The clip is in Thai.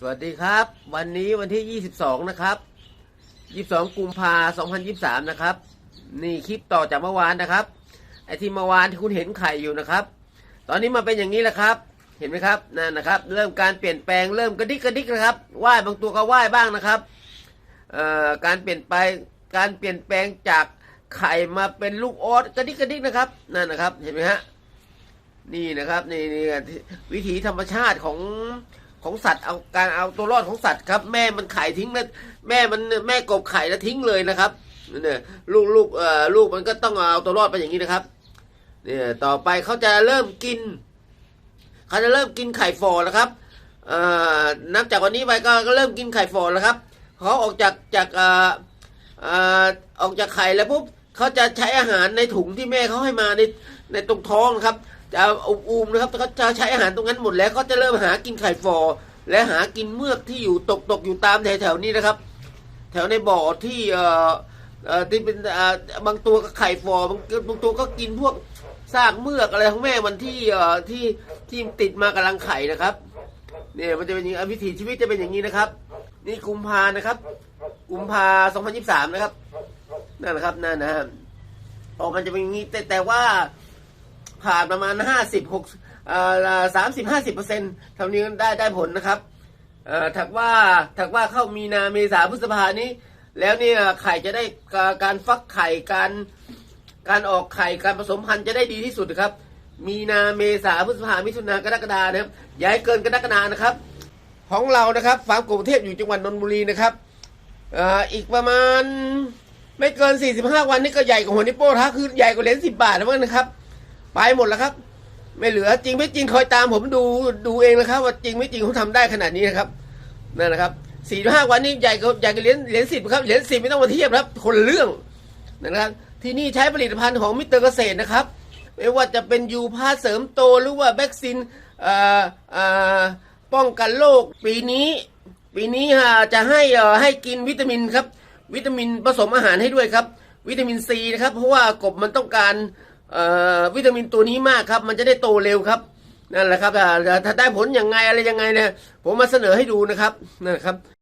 สวัสดีครับ วันนี้วันที่ 22 นะครับ 22 กุมภา2023 นะครับ นี่คลิปต่อจากเมื่อวานนะครับ ไอที่เมื่อวานที่คุณเห็นไข่อยู่นะครับ ตอนนี้มาเป็นอย่างนี้แหละครับ เห็นไหมครับนั่นนะครับ เริ่มการเปลี่ยนแปลงเริ่มกระดิกกระดิกนะครับว่ายบางตัวก็ว่ายบ้างนะครับเอ่อการเปลี่ยนไปการเปลี่ยนแปลงจากไข่มาเป็นลูกออสกระดิกกระดิกนะครับนั่นนะครับเห็นไหมฮะนี่นะครับนี่นี่วิถีธรรมชาติของ ของสัตว์เอาการเอาตัวรอดของสัตว์ครับ แม่มันไข่ทิ้งแล้วแม่มันแม่กบไข่แล้วทิ้งเลยนะครับเนี่ยลูกลูกเอ่อลูกมันก็ต้องเอาตัวรอดไปอย่างนี้นะครับเนี่ยต่อไปเขาจะเริ่มกินเขาจะเริ่มกินไข่ฟอแล้วครับเอ่อนับจากวันนี้ไปก็ก็เริ่มกินไข่ฟอแล้วครับเขาออกจากจากเอ่อเอ่อออกจากไข่แล้วปุ๊บเขาจะใช้อาหารในถุงที่แม่เขาให้มาในในตรงท้องครับ จะอุมนะครับเขาจะใช้อาหารตรงนั้นหมดแล้วเขาจะเริ่มหากินไข่ฟอ และหากินเมือกที่อยู่ตกตกอยู่ตามแถวๆนี้นะครับ แถวในบ่อที่เอ่อที่เป็นบางตัวก็ไข่ฟอบางบางตัวก็กินพวกซากเมือกอะไรของแม่มันที่เอ่อที่ที่ติดมากำลังไข่นะครับเนี่ยมันจะเป็นอย่างนี้วิถีชีวิตจะเป็นอย่างนี้นะครับ นี่กุมภานะครับ กุมภา2023นะครับนั่นนะครับนั่นนะฮะออกมันจะเป็นอย่างนี้แต่แต่ว่า ผ่านประมาณห้าสิบหกสามสิบห้าสิบเปอร์เซ็นต์เท่านี้ได้ได้ผลนะครับเอ่อถักว่าถักว่าเข้ามีนาเมษาพฤษภานี้ แล้วเนี่ยไข่จะได้การฟักไข่การการออกไข่การผสมพันธุ์จะได้ดีที่สุดครับ มีนาเมษาพฤษภามิถุนากรกฎานะครับย่าให้เกินกรกฎานะครับ ของเรานะครับฟาร์มกรุงเทพอยู่จังหวัดนนทบุรีนะครับอ่ออีกประมาณไม่เกิน 45 วันนี่ก็ใหญ่กว่าหัวนิโป้ท้าคือใหญ่กว่าเหรียญสิบบาทนะมั้งนะครับ ไปหมดแล้วครับ ไม่เหลือจริงไม่จริงคอยตามผมดูดูเองนะครับ ว่าจริงไม่จริงเขาทำได้ขนาดนี้นะครับนั่นนะครับสี่ห้าวันนี้ใหญ่กว่าใหญ่กว่าเหรียญเหรียญสิบครับเหรียญสิบไม่ต้องมาเทียบครับคนเรื่องนะครับ ที่นี่ใช้ผลิตภัณฑ์ของมิสเตอร์เกษตรนะครับ ไม่ว่าจะเป็นยูพาเสริมโตหรือว่าแบ็กซินป้องกันโรคปีนี้ ปีนี้ฮะจะให้ให้กินวิตามินครับ วิตามินผสมอาหารให้ด้วยครับ วิตามินซีนะครับ เพราะว่ากบมันต้องการ วิตามินตัวนี้มากครับ มันจะได้โตเร็วครับนั่นแหละครับถ้าได้ผลยังไงอะไรยังไงเนี่ยผมมาเสนอให้ดูนะครับนั่นแหละครับ